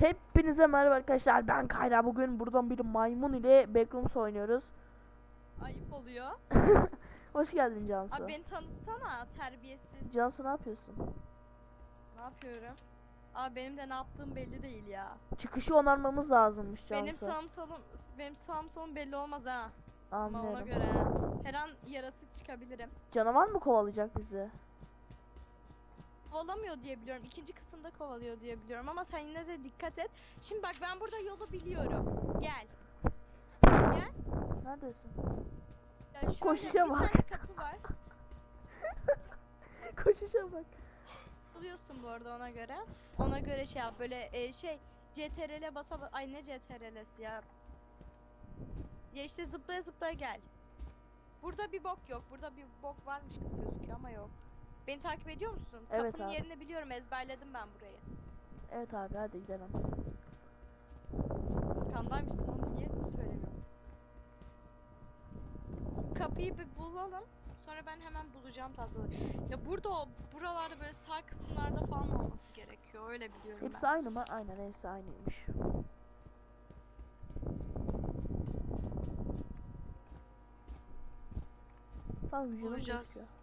Hepinize merhaba arkadaşlar. Ben Kayra. Bugün buradan bir maymun ile Backrooms oynuyoruz. Ayıp oluyor. Hoş geldin Cansu. Abi beni tanıtsana terbiyesiz. Cansu ne yapıyorsun? Ne yapıyorum? Abi benim de ne yaptığım belli değil ya. Çıkışı onarmamız lazımmış Cansu. Benim sağım solum benim sağım solum belli olmaz ha. Ama ona Anlıyorum. göre. Her an yaratık çıkabilirim. Canavar mı kovalayacak bizi? Kovalamıyor diye biliyorum. İkinci kısımda kovalıyor diye biliyorum ama sen yine de dikkat et. Şimdi bak ben burada yolu biliyorum. Gel. Gel. Neredesin? Ya şöyle Koşuşa bir bak. tane kapı var. Koşuşa bak. Buluyorsun bu arada ona göre. Ona göre şey yap böyle e, şey CTRL basa ba- ay ne CTRL'si ya. Ya işte zıplaya zıplaya gel. Burada bir bok yok. Burada bir bok varmış gibi gözüküyor ama yok. Beni takip ediyor musun? Evet Kapının abi. yerini biliyorum. Ezberledim ben burayı. Evet abi hadi gidelim. Arkandaymışsın onu niye söylemiyorum? Kapıyı bir bulalım. Sonra ben hemen bulacağım tatlıları. Ya burada o buralarda böyle sağ kısımlarda falan olması gerekiyor. Öyle biliyorum Hepsi ben. aynı mı? Aynen hepsi aynıymış. Tamam vücudum gözüküyor. Bulacağız.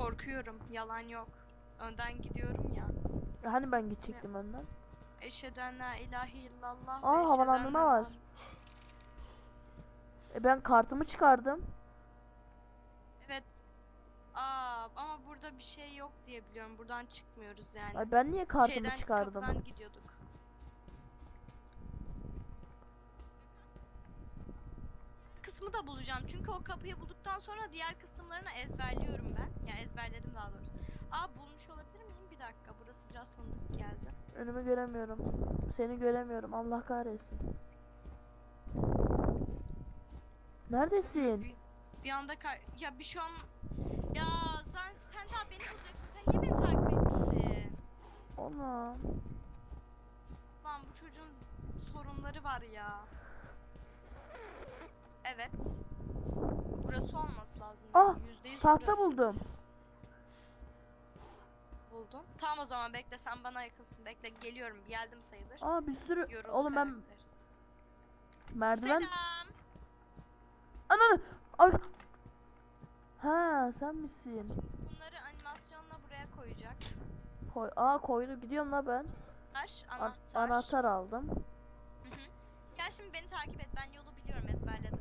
Korkuyorum. Yalan yok. Önden gidiyorum ya. Hani ben gidecektim önden? Eşhedü en la ilahe illallah. Aa, havalandırma var. E ben kartımı çıkardım. Evet. Aa ama burada bir şey yok diye biliyorum. Buradan çıkmıyoruz yani. Ay ben niye kartımı Şeyden, çıkardım? kapıdan gidiyorduk. Kısmı da bulacağım. Çünkü o kapıyı bulduktan sonra diğer kısımlarını ezberliyorum ben. Yani ezberledim daha doğrusu. Aa bulmuş olabilir miyim? Bir dakika. Burası biraz tanıdık geldi. Önümü göremiyorum. Seni göremiyorum. Allah kahretsin. Neredesin? Bir, bir anda kar... Ya bir şu an... Ya sen, sen daha beni bulacaksın. Sen niye beni takip ettin? Ona. Lan bu çocuğun sorunları var ya. Evet. Burası olması lazım. Ah, Yüzde yüz Tahta burası. buldum. Buldun. Tamam o zaman bekle sen bana yakınsın. Bekle geliyorum. Geldim sayılır. Aa bir sürü. Yoruldu Oğlum ben karakter. merdiven. Selam. Ananı. Ar- ha sen misin? Bunları animasyonla buraya koyacak. Koy. Aa koydu. Gidiyorum la ben. Anahtar. An- Anahtar. anahtar aldım. Hı hı. Gel şimdi beni takip et. Ben yolu biliyorum ezberledim.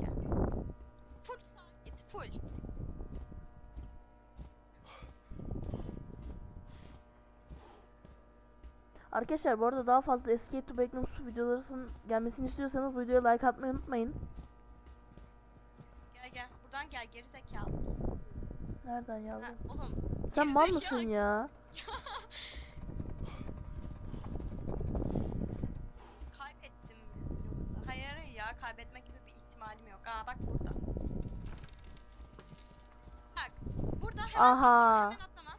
Gel. Full sağ git. Full. Arkadaşlar bu arada daha fazla Escape to Backrooms videolarının gelmesini istiyorsanız bu videoya like atmayı unutmayın. Gel gel. Buradan gel. Geri zekalı mısın? Nereden Ha, yavrum? oğlum. Sen mal mısın ya? Kaybettim yoksa? Hayır ya kaybetme gibi bir ihtimalim yok. Aa bak burada. Bak hemen Aha. atlama, hemen atlama.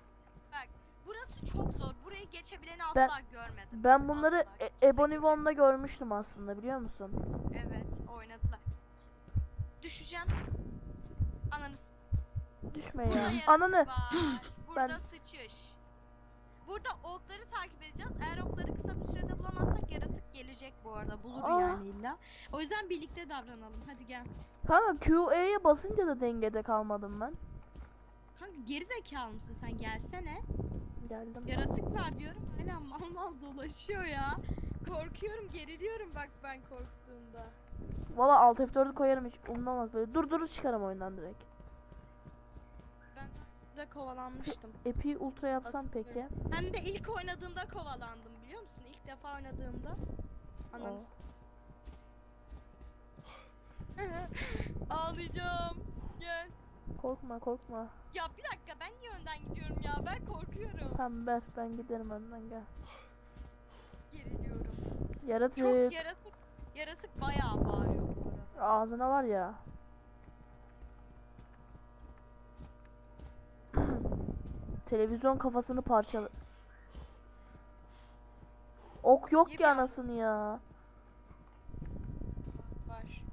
Bak burası çok zor. Burayı geçebileni asla Ben- görmedim. Ben bunları Asla e- Ebonivon'da görmüştüm aslında biliyor musun? Evet oynadılar. Düşeceğim. Ananı Düşme ya. Ananı. Burada Ben- sıçış. Burada okları takip edeceğiz. Eğer okları kısa bir sürede bulamazsak yaratık gelecek bu arada. Bulur Aa. yani illa. O yüzden birlikte davranalım. Hadi gel. Kanka QA'ya basınca da dengede kalmadım ben. Kanka geri zekalı mısın sen gelsene. Geldim. Yaratık var diyorum. Hala mal mal dolaşıyor ya. Korkuyorum, geriliyorum bak ben korktuğumda. Valla alt F4'ü koyarım hiç olmaz böyle. Dur dur çıkarım oyundan direkt. Ben de kovalanmıştım. Epi ultra yapsam Hatırlıyorum. peki. Hem de ilk oynadığımda kovalandım biliyor musun? İlk defa oynadığımda. Ananı Oo. s- Ağlayacağım. Korkma korkma. Ya bir dakika ben niye önden gidiyorum ya? Ben korkuyorum. Tamam ver ben giderim önden gel. Geriliyorum. Yaratık. Çok yaratık. Yaratık bayağı bağırıyor bu arada. Ağzına var ya. Televizyon kafasını parçalı. Ok yok ki anasını ya. Var.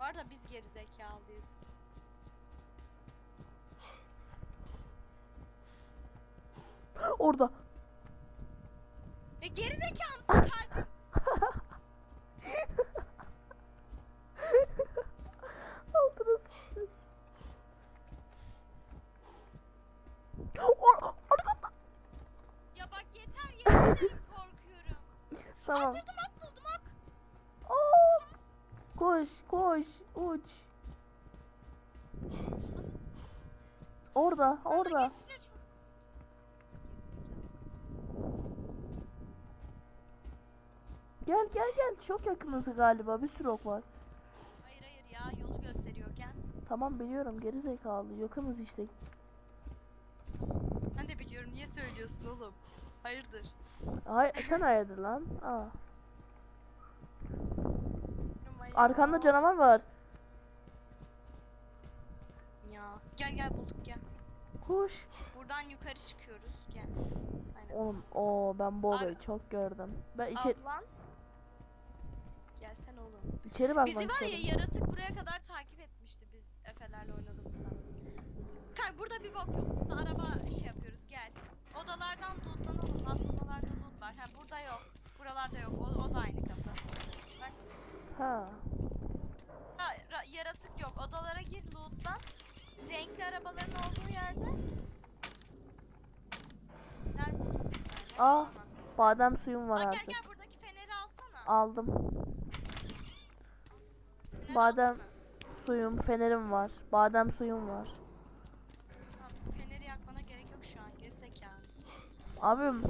Var da biz geri Orada. Geri zekalı. Altına sıçtı. Or- Arkada. Ya bak yeter yemin ederim korkuyorum. Tamam. Atladım atladım ak. Aa! Koş koş uç. Orada Bana orada. geçince çok- Gel gel gel. Çok yakınız galiba. Bir sürü ok var. Hayır hayır ya yolu gösteriyorken. Tamam biliyorum geri zekalı. Yakınız işte. Ben de biliyorum niye söylüyorsun oğlum? Hayırdır? Hay sen hayırdır lan? Aa. Hayır Arkanda canavar var. Ya gel gel bulduk gel. Koş. Buradan yukarı çıkıyoruz gel. Aynen. Oğlum o ben bu olayı Abi- çok gördüm. Ben içeri, Ablan. İçeri bakmak Bizi var ya yaratık buraya kadar takip etmişti biz Efe'lerle oynadığımızda. Kanka burada bir bok yok. Burada araba şey yapıyoruz gel. Odalardan lootlanalım. Alt odalarda loot var. Ha burada yok. Buralarda yok. O, o da aynı kapı. Bak. Ha. Ha, ra- yaratık yok. Odalara gir lootlan. Renkli arabaların olduğu yerde. Nerede? Aa, Tamam. Badem suyum var Aa, gel artık. gel buradaki feneri alsana. Aldım. Badem-. Suyum, fenerim var. Badem suyum var. Tamam, feneri yakmana gerek yok şu an. Gerizekalısın. Abim.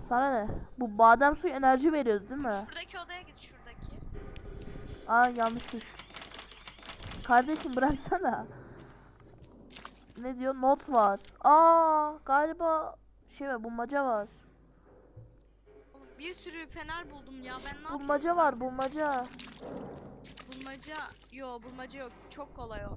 Sana ne? Bu badem suyu enerji veriyordu değil mi? Şuradaki odaya git şuradaki. Aa yanlış tuş. Kardeşim bıraksana. Ne diyor? Not var. Aa galiba şey var, bulmaca var. Bir sürü fener buldum ya. Ben ne yapayım? Bulmaca var, bulmaca. Bulmaca. Yo bulmaca yok. Çok kolay o.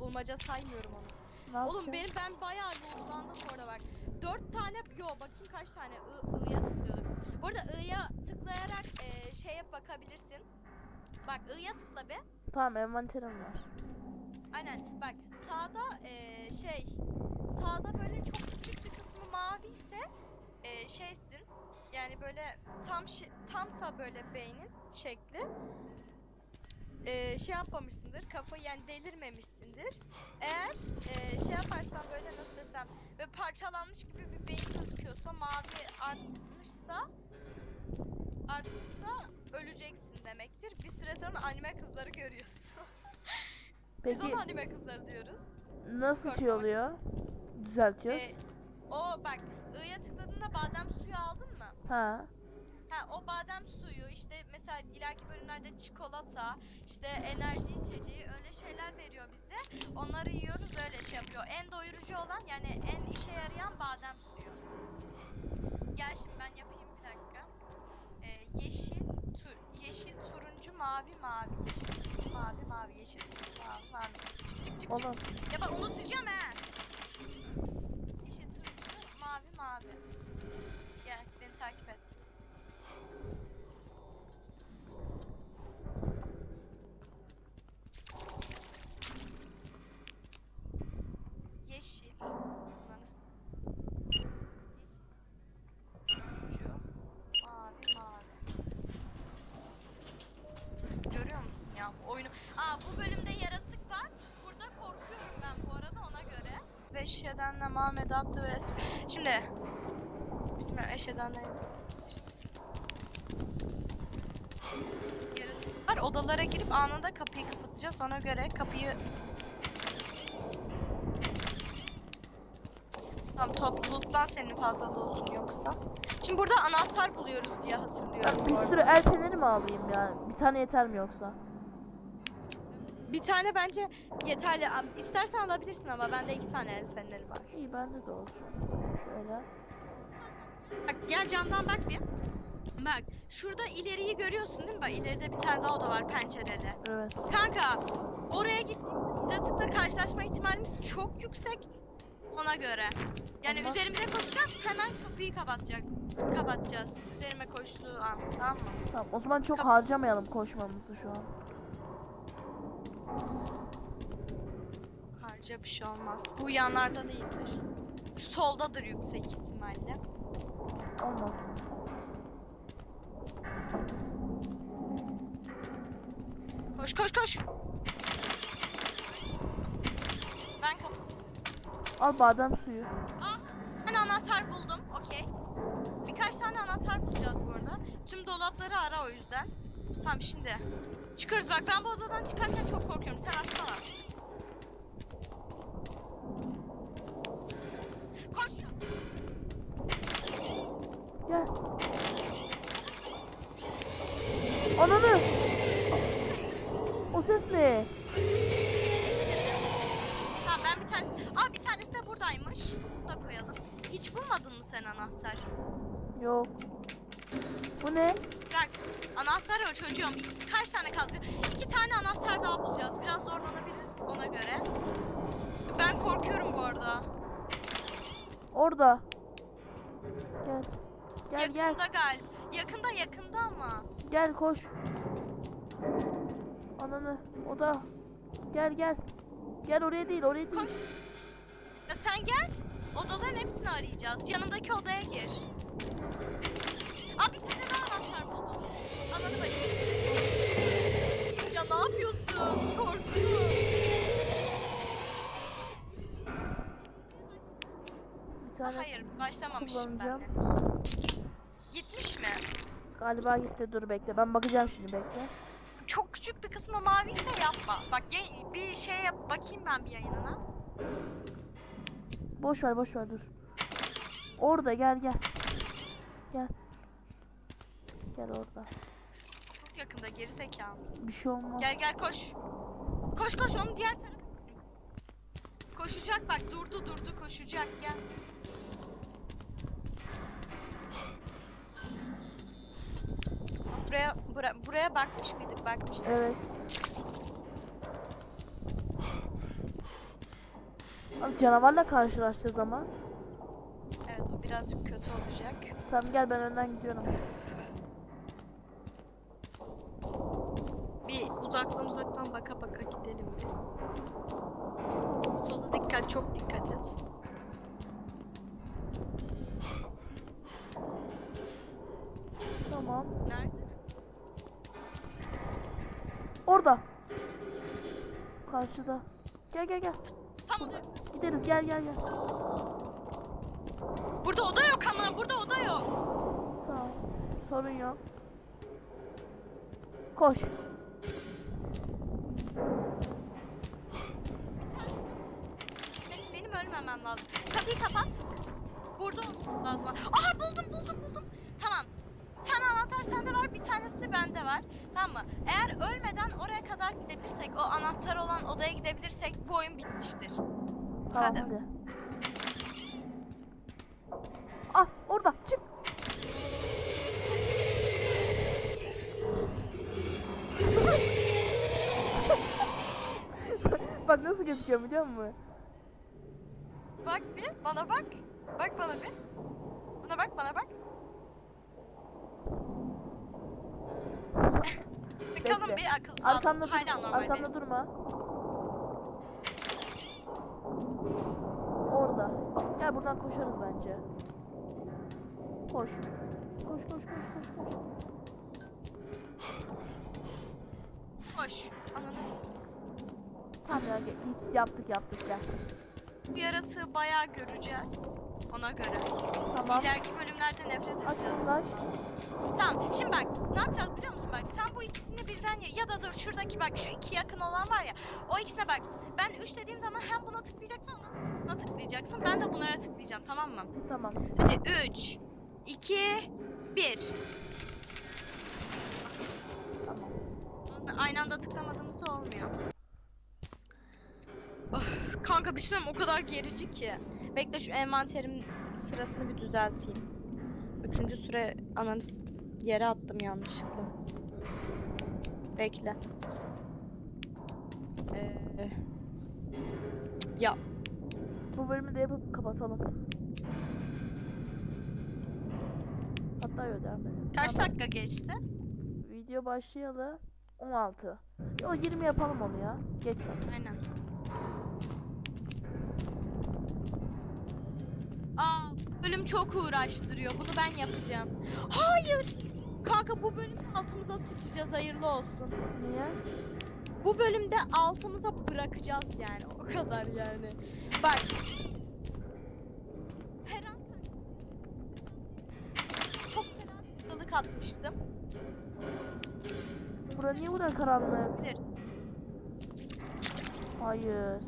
Bulmaca saymıyorum onu. Ne Oğlum yapacağım? benim ben bayağı lootlandım bu arada bak. Dört tane yo bakayım kaç tane I, I'ya tıklıyorduk. Bu arada I'ya tıklayarak e, şeye bakabilirsin. Bak I'ya tıkla be. Tamam envanterim var. Aynen bak sağda e, şey sağda böyle çok küçük bir kısmı mavi ise e, şeysin yani böyle tam tamsa böyle beynin şekli e, şey yapmamışsındır kafayı yani delirmemişsindir eğer e, şey yaparsan böyle nasıl desem ve parçalanmış gibi bir beyin gözüküyorsa mavi artmışsa artmışsa öleceksin demektir bir süre sonra anime kızları görüyorsun biz Peki ona anime kızları diyoruz nasıl şey korkmak oluyor? Düzeltiyoruz. Ee, o bak I'ya tıkladığında badem suyu aldın mı? Ha. Ha o badem suyu işte mesela ileriki bölümlerde çikolata, işte enerji içeceği öyle şeyler veriyor bize. Onları yiyoruz öyle şey yapıyor. En doyurucu olan yani en işe yarayan badem suyu. Gel şimdi ben yapayım bir dakika. Ee, yeşil, tu- yeşil, turuncu, mavi, mavi, yeşil, turuncu, mavi, mavi, yeşil, turuncu, mavi, mavi. Çık çık çık çık. Oğlum Ya bak unutacağım he. Yeşil, turuncu, mavi, mavi. Takip et. Yeşil. Bunları s- Yeşil. Turuncu. Mavi, mavi. Görüyor musun ya oyunu? Aa bu bölümde yaratık var. Burada korkuyorum ben bu arada ona göre. Ve eşheden Muhammed Abdü. Şimdi Bismillah Yaratık var. Odalara girip anında kapıyı kapatacağız. Ona göre kapıyı Tamam top lootlan senin fazla lootun yoksa. Şimdi burada anahtar buluyoruz diye hatırlıyorum. ben bir sürü el feneri mi alayım ya? Bir tane yeter mi yoksa? Bir tane bence yeterli. İstersen alabilirsin ama bende iki tane el feneri var. İyi bende de olsun. Şöyle. Bak gel camdan bak bir. Bak şurada ileriyi görüyorsun değil mi? Bak ileride bir tane daha oda var pencereli. Evet. Kanka oraya gittiğimizde yaratıkla karşılaşma ihtimalimiz çok yüksek. Ona göre. Yani Ama- üzerimize koşacak hemen kapıyı kapatacak. Kapatacağız. Üzerime koştuğu an. Tamam mı? Tamam o zaman çok Kap- harcamayalım koşmamızı şu an. Harca bir şey olmaz. Bu yanlarda değildir. Soldadır yüksek ihtimalle. Olmaz. Koş koş koş. Ben kapattım. Al badem suyu. Aa, bir tane anahtar buldum. Okey. Birkaç tane anahtar bulacağız bu arada. Tüm dolapları ara o yüzden. Tamam şimdi. Çıkıyoruz bak ben bu odadan çıkarken çok korkuyorum. Sen atsana. Koş. Gel. Ananı. O ses ne? Ben bir tanesi... Aa bir tanesi de buradaymış. Bunu da koyalım. Hiç bulmadın mı sen anahtar? Yok. Bu ne? Bırak. Anahtar o çocuğum. Kaç tane kaldı? İki tane anahtar daha bulacağız. Biraz zorlanabiliriz ona göre. Ben korkuyorum bu arada. Orada. Gel. Gel gel. yakında galiba. Yakında yakında ama. Gel koş. Ananı. O da. Gel gel. Gel oraya değil oraya değil. Koş. Ya sen gel. Odaların hepsini arayacağız. Yanımdaki odaya gir. Aa bir tane daha anahtar buldum. Ananı bakayım. Ya ne yapıyorsun? Bir tane Hayır başlamamışım ben kullanacağım. de. Gitmiş mi? galiba gitti. Dur bekle. Ben bakacağım şimdi bekle. Çok küçük bir kısmı maviyse yapma. Bak bir şey yap bakayım ben bir yayınına. Boş ver boş ver dur. Orada gel gel. Gel. Gel orada. Çok yakında geri zekalı mısın? Bir şey olmaz. Gel gel koş. Koş koş onun diğer tarafı. Koşacak bak durdu durdu koşacak gel. Buraya bura, buraya bakmış mıydık bakmıştık. Evet. Abi canavarla karşılaşacağız ama. Evet o birazcık kötü olacak. Tamam gel ben önden gidiyorum. Bir uzaktan uzaktan baka baka gidelim bir. Sola dikkat çok dikkat et. Tamam. Nerede? Orada. Karşıda. Gel gel gel. Tam oda. Gideriz gel gel gel. Burada oda yok ama burada oda yok. Tamam. Sorun yok. Koş. Benim, benim ölmemem lazım. Kapıyı kapat. Burada lazım. Aha buldum buldum buldum. Tamam. Anahtar sende var, bir tanesi bende var. Tamam mı? Eğer ölmeden oraya kadar gidebilirsek, o anahtar olan odaya gidebilirsek bu oyun bitmiştir. Tamam Hadi. hadi. Ah orada çık. bak nasıl gözüküyor biliyor musun? Bak bir, bana bak. Bak bana bir. Buna bak, bana bak. Arkamda dur. hala normal Arkamda değil. durma. Orada. Gel buradan koşarız bence. Koş. Koş koş koş koş koş. Koş. Ananı. Tamam ya yaptık yaptık gel. Bu yaratığı bayağı göreceğiz. Ona göre. Tamam. İleriki bölümlerde nefret edeceğiz. bunu aç. Tamam şimdi bak ne yapacağız biliyor musun bak sen bu ikisini birden ya, ya da dur şuradaki bak şu iki yakın olan var ya o ikisine bak ben 3 dediğim zaman hem buna tıklayacaksın ona buna tıklayacaksın ben de bunlara tıklayacağım tamam mı? Tamam. Hadi 3 2 1 Tamam. Aynı anda tıklamadığımızda olmuyor. Of, kanka bir şey söyleyeyim, o kadar gerici ki. Bekle şu envanterim sırasını bir düzelteyim. Üçüncü süre ananı s- yere attım yanlışlıkla. Bekle. Ee, ya Bu bölümü de yapıp kapatalım. Hatta edelim. kaç Tamam. dakika geçti? Video başlayalı 16. Yo 20 yapalım onu ya. Geç sen. Aynen. Aa, bölüm çok uğraştırıyor. Bunu ben yapacağım. Hayır. Kanka bu bölümde altımıza sıçacağız. Hayırlı olsun. Niye? Bu bölümde altımıza bırakacağız yani. O kadar yani. Bak. Her an çok fena çığlık atmıştım. Bura niye bu kadar karanlık? Bilir. Hayır.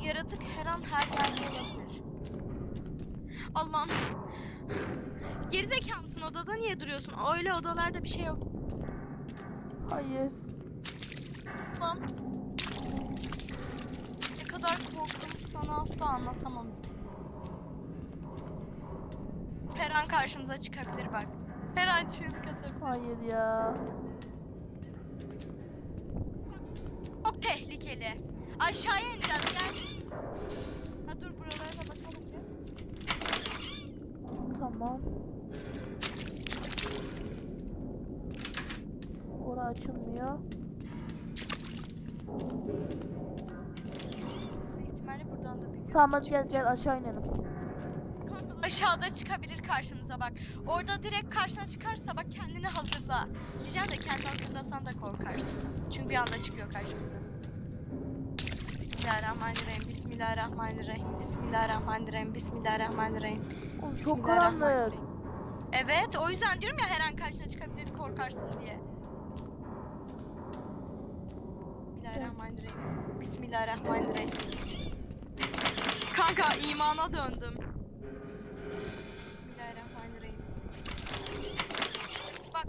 Yaratık her an her yerde olabilir. Allah'ım. Gerizekalı mısın? Odada niye duruyorsun? Öyle odalarda bir şey yok. Hayır. Allah'ım. Ne kadar korktuğumu sana asla anlatamam. Her an karşımıza çıkabilir bak. Her an çığlık atabilir. Hayır ya. Çok tehlikeli. Aşağıya ineceğiz gel. Ha dur buralara da bir. Tamam. Ora açılmıyor. İhtimalle buradan da bir Tamam hadi gel gel aşağı inelim. Aşağıda çıkabilir karşımıza bak. Orada direkt karşına çıkarsa bak kendini hazırla. Diyeceğim de kendini hazırlasan da korkarsın. Çünkü bir anda çıkıyor karşımıza. Bismillahirrahmanirrahim. Bismillahirrahmanirrahim. Bismillahirrahmanirrahim. Bismillahirrahmanirrahim. Oğlum çok karanlık. Evet, o yüzden diyorum ya her an karşına çıkabilir korkarsın diye. Bismillahirrahmanirrahim. Bismillahirrahmanirrahim. Kanka imana döndüm. Bismillahirrahmanirrahim. Bak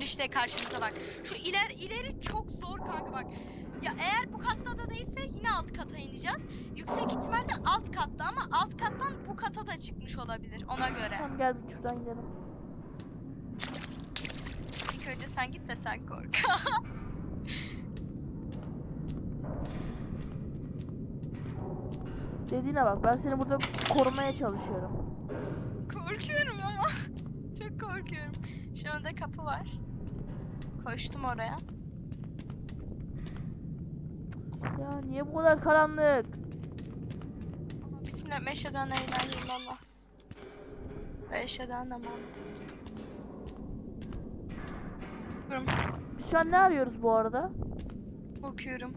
işte karşımıza bak. Şu iler ileri çok zor kanka bak. Ya eğer bu katta da değilse yine alt kata ineceğiz. Yüksek ihtimalle alt katta ama alt kattan bu kata da çıkmış olabilir ona göre. Tamam gel bir şuradan gidelim. İlk önce sen git de sen kork. Dediğine bak ben seni burada korumaya çalışıyorum. Korkuyorum ama. Çok korkuyorum. Şu anda kapı var. Koştum oraya. Ya niye bu kadar karanlık? La ilahe illallah. Ve eşheden de. Biz şu an ne arıyoruz bu arada? Korkuyorum.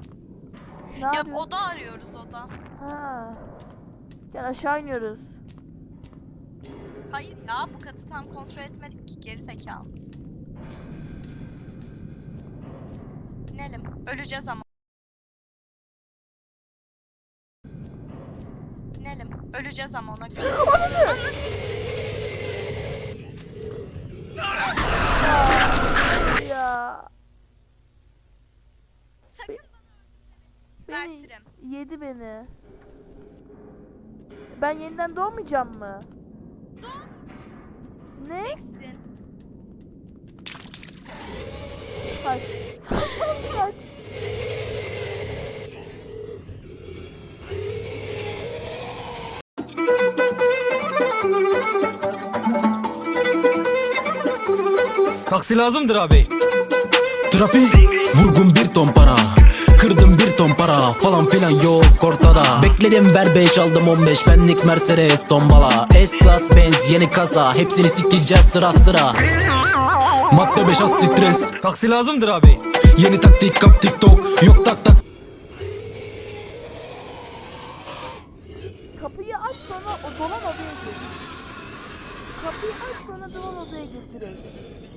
Ne Ya arıyoruz? oda arıyoruz oda. Ha. Gel aşağı iniyoruz. Hayır ya bu katı tam kontrol etmedik ki gerizekalı mısın? İnelim. Öleceğiz ama. İnelim. Öleceğiz ama ona göre. Ya. Sakın Beni yedi beni. Ben yeniden doğmayacağım mı? Ne? Eksin. Kaç. Kaç. Taksi lazımdır abi. Trafik vurgun bir ton para Kırdım bir ton para falan filan yok ortada Bekledim ver 5 aldım 15 benlik Mercedes tombala S-Class Benz yeni kasa Hepsini sikeceğiz sıra sıra Madde 5 az stres Taksi lazımdır abi. Yeni taktik kap tiktok Yok tak tak Kapıyı aç sonra o dolan odaya gir. Kapıyı aç sonra dolan odaya gir direkt.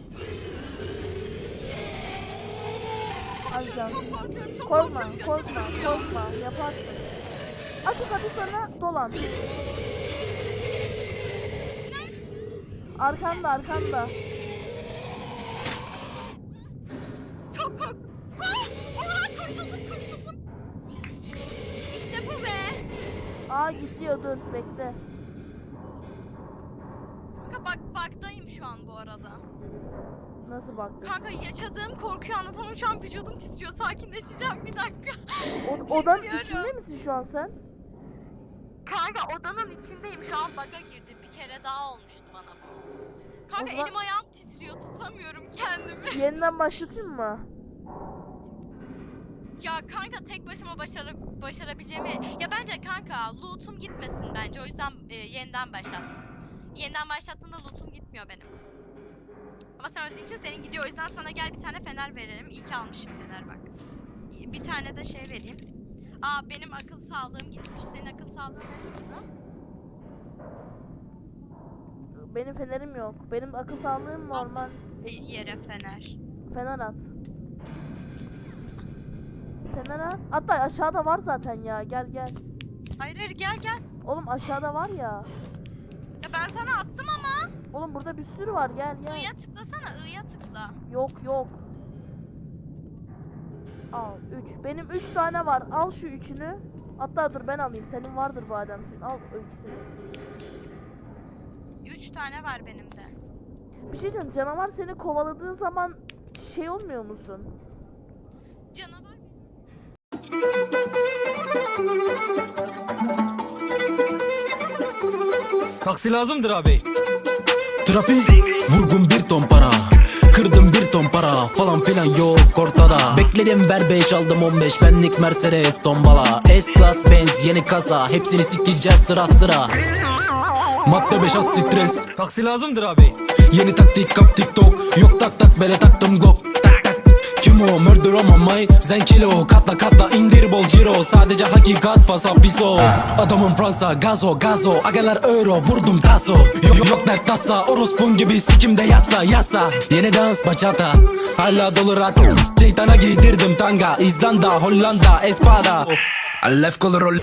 Korkuyorum çok Korkma, korkma, korkma. Yaparsın. Aç o kapıyı sonra dolan. Arkanda, arkanda. Çok korktum. Oha kurtuldum kurtuldum. İşte bu be. Aa gidiyor dur bekle. Bak baktayım şu an bu arada. Nasıl baktın? Kanka yaşadığım korkuyu anlatamam şu an vücudum titriyor. Sakinleşeceğim bir dakika. O, odanın Titriyorum. içinde misin şu an sen? Kanka odanın içindeyim şu an baga girdi. Bir kere daha olmuştu bana bu. Kanka O zaman- elim ayağım titriyor tutamıyorum kendimi. Yeniden başlatayım mı? ya kanka tek başıma başarı başarabileceğimi... Ya bence kanka loot'um gitmesin bence o yüzden e, yeniden başlat. Yeniden başlattığında lootum gitmiyor benim. Ama sen öldüğün için senin gidiyor. O yüzden sana gel bir tane fener verelim. İyi ki almışım fener bak. Bir tane de şey vereyim. Aa benim akıl sağlığım gitmiş. Senin akıl sağlığın ne durumda? Benim fenerim yok. Benim akıl sağlığım normal. Bir yere fener. Fener at. Fener at. Hatta aşağıda var zaten ya. Gel gel. Hayır hayır gel gel. Oğlum aşağıda var ya. Ya ben sana attım ama. Oğlum burada bir sürü var. Gel gel. I'ya tıklasana. I'ya tıkla. Yok yok. Al 3. Benim 3 tane var. Al şu üçünü. Hatta dur ben alayım. Senin vardır bu Adem suyun. Al ikisini. Üç tane var benim de. Bir şey diyeceğim. Canavar seni kovaladığı zaman şey olmuyor musun? Canavar Taksi lazımdır abi. Trafik vurgun bir ton para Kırdım bir ton para falan filan yok ortada. Bekledim ver 5 aldım 15 benlik Mercedes tombala. S-Class Benz yeni kasa Hepsini sikeceğiz sıra sıra. Madde 5 az stres. Taksi lazımdır abi. Yeni taktik kap tiktok Yok tak tak bele taktım glock Kim o? Murder my mind. Zen kilo katla katla indir bol ciro. Sadece hakikat fasa fiso Adamım Fransa gazo gazo. Agalar euro vurdum taso. Yok yok dert tasa. Orospun gibi sikimde yasa yasa Yeni dans bachata. Hala dolu rat. Şeytana giydirdim tanga. İzlanda Hollanda Espada. Alef kolorol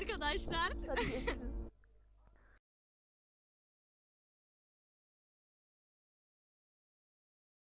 Arkadaşlar. Bugünkü